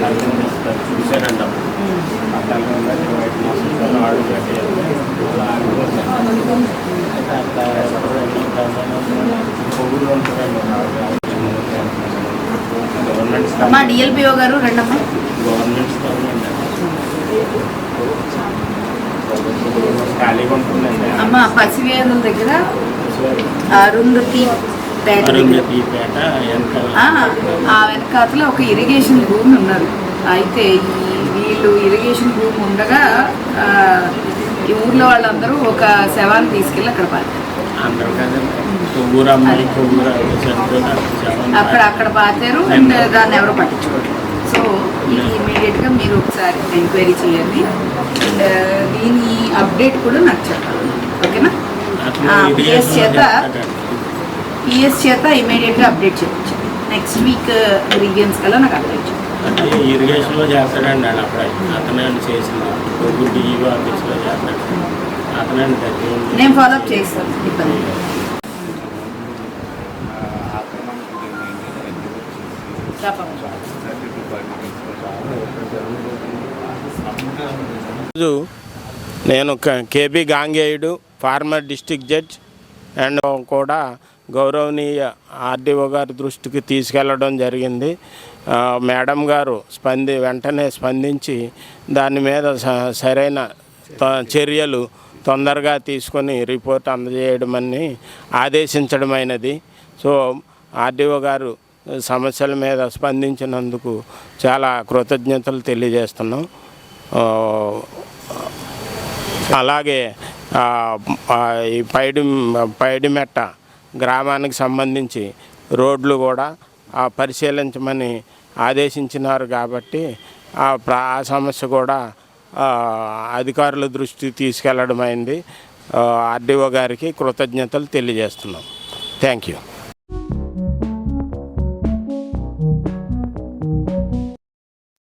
చూశానండి అప్పుడు అక్కడ వైట్ మాస్టర్ ఆడు అలా అట్లా పొగులు ఉంటుందండి. అమ్మా డిఎల్పిఓ గారు రెండమ్మా అమ్మ పసివేదుల దగ్గర అరుంధతి పేట. ఆ, వెనకాతల ఒక ఇరిగేషన్ భూమి ఉన్నారు అయితే ఈ వీళ్ళు ఇరిగేషన్ భూమి ఉండగా ఈ ఊర్లో వాళ్ళందరూ ఒక శవాన్ని తీసుకెళ్ళి అక్కడ పాతారు. అక్కడ అక్కడ పాతారు. అండ్ దాన్ని ఎవరు పట్టించుకోరు. సో ఇది ఇమీడియట్గా మీరు ఒకసారి ఎంక్వైరీ చేయండి. అండ్ దీని అప్డేట్ కూడా నాకు చెప్పాలి. ఓకేనా? చేత. పిఎస్ చేత ఇమీడియట్గా అప్డేట్ చేయించు నెక్స్ట్ వీక్ రివ్యూన్స్ కల్లా నాకు అప్డేట్ అంటే ఇరిగేషన్లో చేస్తాడండి ఆయన అప్పుడు అతనే డిఈఓ ఆఫీస్లో చేస్తాడు. అతనే నేను ఫాలోఅప్ చేస్తాను. ఇబ్బంది రోజు నేను KB Gangeyudu former district judge and కూడా గౌరవనీయ ఆర్డీఓ గారి దృష్టికి తీసుకెళ్ళడం జరిగింది. మేడం గారు స్పంది వెంటనే స్పందించి దాని మీద స- సరైన చర్యలు తొందరగా తీసుకొని రిపోర్ట్ అందజేయడమని ఆదేశించడమైనది. సో ఆర్డీఓ గారు సమస్యల మీద స్పందించినందుకు చాలా కృతజ్ఞతలు తెలియజేస్తున్నాం. అలాగే ఈ పైడి పైడిమెట్ట గ్రామానికి సంబంధించి రోడ్లు కూడా పరిశీలించమని ఆదేశించినారు కాబట్టి ఆ ప్రా సమస్య కూడా అధికారుల దృష్టికి తీసుకెళ్ళడం అయింది ఆర్డీఓ గారికి కృతజ్ఞతలు తెలియజేస్తున్నాం. Thank you.